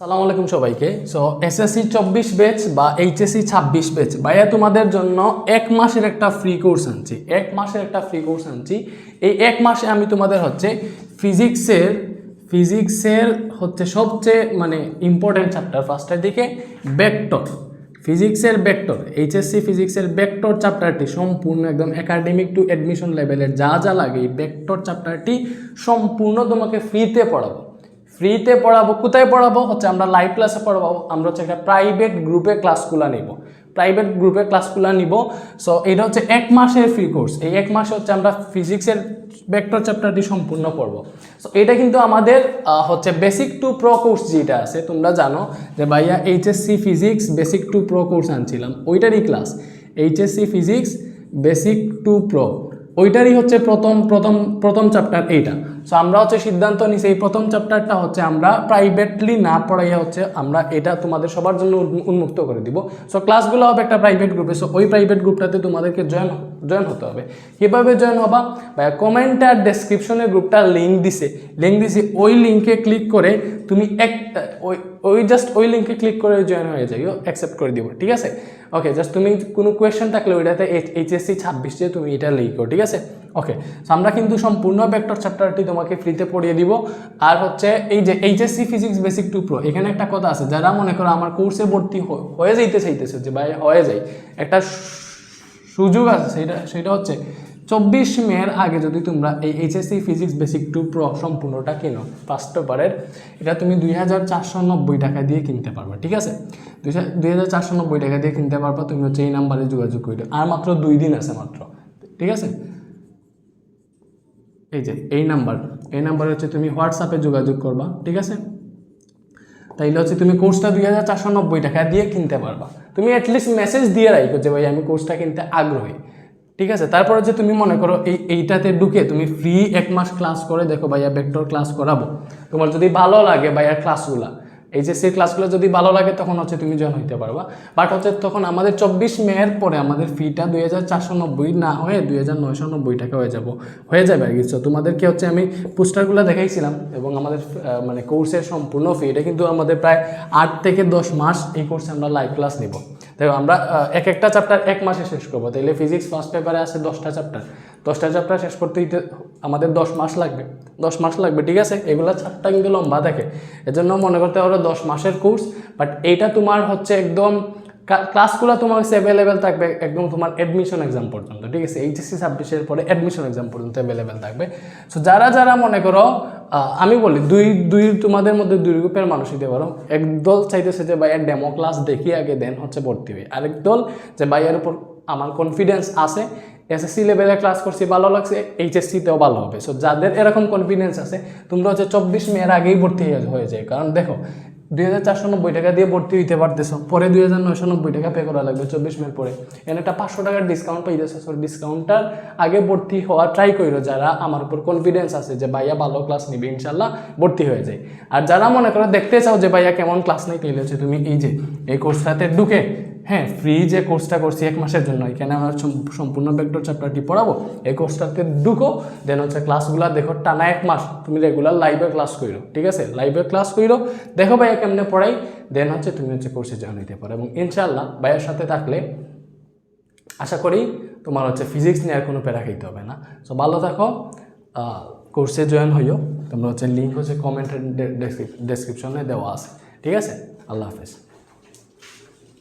সালাম আলাইকুম সবাইকে। সো এসএসসি চব্বিশ বেচ বা এইচএসসি ছাব্বিশ ব্যাচ ভাইয়া তোমাদের জন্য এক মাসের একটা ফ্রি কোর্স আনছি। এক মাসের একটা ফ্রি কোর্স আনছি। এই এক মাসে আমি তোমাদের হচ্ছে ফিজিক্সের ফিজিক্সের হচ্ছে সবচেয়ে মানে ইম্পর্টেন্ট চ্যাপ্টার ফার্স্টের দিকে ভেক্টর ফিজিক্সের ভেক্টর এইচএসসি ফিজিক্সের ভেক্টর চ্যাপ্টারটি সম্পূর্ণ একদম একাডেমিক টু অ্যাডমিশন লেভেলের যা যা লাগে এই ভেক্টর চ্যাপ্টারটি সম্পূর্ণ তোমাকে ফ্রিতে পড়াবো। ফ্রিতে পড়াবো, কোথায় পড়াবো? হচ্ছে আমরা লাইভ ক্লাসে পড়াবো, আমরা হচ্ছে একটা প্রাইভেট গ্রুপে ক্লাসগুলো নিব। প্রাইভেট গ্রুপে ক্লাসগুলো নিব। সো এটা হচ্ছে এক মাসের ফ্রি কোর্স এই এক মাসে হচ্ছে আমরা ফিজিক্সের ভেক্টর চ্যাপ্টারটি সম্পূর্ণ করব। সো এটা কিন্তু আমাদের হচ্ছে বেসিক টু প্রো কোর্স যেটা আছে, তোমরা জানো যে ভাইয়া HSC physics basic to pro course আনছিলাম। ওইটারই class HSC physics basic to pro ওইটারই হচ্ছে প্রথম প্রথম প্রথম চ্যাপ্টার এইটা। সো আমরা হচ্ছে সিদ্ধান্ত নিছি, এই প্রথম চ্যাপ্টারটা হচ্ছে আমরা প্রাইভেটলি না পড়াইয়া হচ্ছে আমরা এটা তোমাদের সবার জন্য উন্মুক্ত করে দিব। সো ক্লাসগুলো হবে একটা প্রাইভেট গ্রুপে সো ওই প্রাইভেট গ্রুপটাতে তোমাদেরকে জয়েন জয়েন হতে হবে। কীভাবে জয়েন হবা? বা কমেন্ট আর ডেসক্রিপশনে গ্রুপটা লিঙ্ক দিছে। লিঙ্ক দিছে, ওই লিঙ্কে ক্লিক করে তুমি এক ওই ওই জাস্ট ওই লিঙ্কে ক্লিক করে জয়েন হয়ে যাইও অ্যাকসেপ্ট করে দিব, ঠিক আছে? ওকে জাস্ট তুমি কোনো কোয়েশ্চেন থাকলে ওইটাতে এইচএসসি ছাব্বিশে তুমি এটা লিখো, ঠিক আছে? ওকে আমরা কিন্তু সম্পূর্ণ ভেক্টর চ্যাপ্টারটি তোমাকে ফ্রিতে পড়িয়ে দিব। আর হচ্ছে এই যে HSC physics basic to pro এখানে একটা কথা আছে, যারা মনে করো আমার কোর্সে ভর্তি হয়ে যাইতে চাইতেছে, যে ভাই হয়ে যায় একটা সুযোগ আছে সেটা সেটা হচ্ছে চব্বিশ মের আগে যদি তোমরা এই HSC physics basic to pro সম্পূর্ণটা কেনো ফার্স্ট পেপারের এটা তুমি দুই হাজার চারশো নব্বই টাকা দিয়ে কিনতে পারবা, ঠিক আছে? দুই হাজার চারশো নব্বই টাকা দিয়ে কিনতে পারবা, তুমি হচ্ছে এই নাম্বারে যোগাযোগ করে আর মাত্র দুই দিন আছে মাত্র, ঠিক আছে? এই যে, এই নাম্বার এই নাম্বারে হচ্ছে তুমি হোয়াটসঅ্যাপে যোগাযোগ করবা, ঠিক আছে? তাইলে হচ্ছে তুমি কোর্সটা দুই হাজার চারশো নব্বই টাকা দিয়ে কিনতে পারবা। তুমি অ্যাটলিস্ট মেসেজ দিয়ে রাখো যে, ভাই, আমি কোর্সটা কিনতে আগ্রহী। ঠিক আছে? তারপরে যে তুমি মনে করো এই, এইটাতে ঢুকে তুমি ফ্রি এক মাস ক্লাস করে দেখো, ভাইয়া ভেক্টর ক্লাস করাবো। তোমার যদি ভালো লাগে, ভাইয়া ক্লাসগুলা এইচএসসির ক্লাসগুলো যদি ভালো লাগে, তখন হচ্ছে তুমি জয়েন হইতে পারবা। বাট হচ্ছে তখন আমাদের চব্বিশ মেয়ের পরে আমাদের ফিটা দুই হাজার চারশো নব্বই না হয়ে দুই হাজার নয়শো নব্বই টাকা হয়ে যাব। হয়ে যাবে আর কি। তোমাদেরকে হচ্ছে আমি পোস্টারগুলো দেখাইছিলাম এবং আমাদের মানে কোর্সের সম্পূর্ণ ফি এটা কিন্তু আমাদের প্রায় আট থেকে দশ মাস এই কোর্সে আমরা লাইভ ক্লাস নিব। দেখো, আমরা এক একটা চ্যাপ্টার এক মাসে শেষ করব। তাইলে ফিজিক্স ফার্স্ট পেপারে আছে দশটা চ্যাপ্টার দশটা চ্যাপ্টার শেষ করতে আমাদের দশ মাস লাগবে। দশ মাস লাগবে, ঠিক আছে? এগুলো চারটা কিন্তু লম্বা থাকে এজন্য মনে করতে পারো দশ মাসের কোর্স বাট এইটা তোমার হচ্ছে একদম ক্লাসগুলো তোমার কাছে অ্যাভেলেবেল থাকবে একদম তোমার অ্যাডমিশন এক্সাম পর্যন্ত, ঠিক আছে? এইচএসসি ছাব্বিশের পরে অ্যাডমিশন এক্সাম পর্যন্ত অ্যাভেলেবেল থাকবে। সো যারা যারা মনে করো আমি বলি, দুই দুই তোমাদের মধ্যে দুই গ্রুপের মানুষ দিতে পারো। একদল চাইতেছে যে ভাইয়ের ডেমো ক্লাস দেখি আগে দেন হচ্ছে ভর্তি হয়ে আরেক দল যে, ভাইয়ের উপর আমার কনফিডেন্স আছে এসএসসি লেভেলে ক্লাস করছি, ভালো লাগছে এইচএসসিতেও ভালো হবে। সো যাদের এরকম কনফিডেন্স আছে, তোমরা হচ্ছে চব্বিশ মেয়ের আগেই ভর্তি হয়ে- যায়। কারণ দেখো, দুই হাজার চারশো নব্বই টাকা দিয়ে ভর্তি হইতে পারতেছো, পরে দুই হাজার নয়শো নব্বই টাকা পে করা লাগবে চব্বিশ মেয়ের পরে। এখানে একটা পাঁচশো টাকার ডিসকাউন্ট পাইতেছো সো ডিসকাউন্টটার আগে ভর্তি হওয়া ট্রাই করো যারা আমার উপর কনফিডেন্স আছে যে, ভাইয়া, ভালো ক্লাস নিবে ইনশাল্লাহ ভর্তি হয়ে যায়। আর যারা মনে করো দেখতে চাও যে, ভাইয়া, কেমন ক্লাস নেই? তাইলে হচ্ছে তুমি এই যে, এই কোর্সটাতে ঢুকে হ্যাঁ ফ্রি যে কোর্সটা করছি এক মাসের জন্য, এখানে আমরা সম- সম্পূর্ণ ভেক্টর চ্যাপ্টারটি পড়াবো? এই কোর্সটাতে ঢুকো দেন হচ্ছে ক্লাসগুলো দেখো টানা এক মাস, তুমি রেগুলার লাইভে ক্লাস করো ঠিক আছে? লাইভে ক্লাস করো দেখো ভাইয়া কেমনে পড়াই দেন হচ্ছে তুমি হচ্ছে কোর্সে জয়েন হইতে পারো। এবং ইনশাল্লাহ ভাইয়ের সাথে থাকলে, আশা করি তোমার হচ্ছে ফিজিক্স নিয়ে আর কোনো প্যারা খাইতে হবে না। সো ভালো থাকো কোর্সে জয়েন হইও, তোমরা হচ্ছে লিঙ্ক হচ্ছে কমেন্টের ডেসক্রিপশনে দেওয়া আছে, ঠিক আছে? আল্লাহ হাফেজ।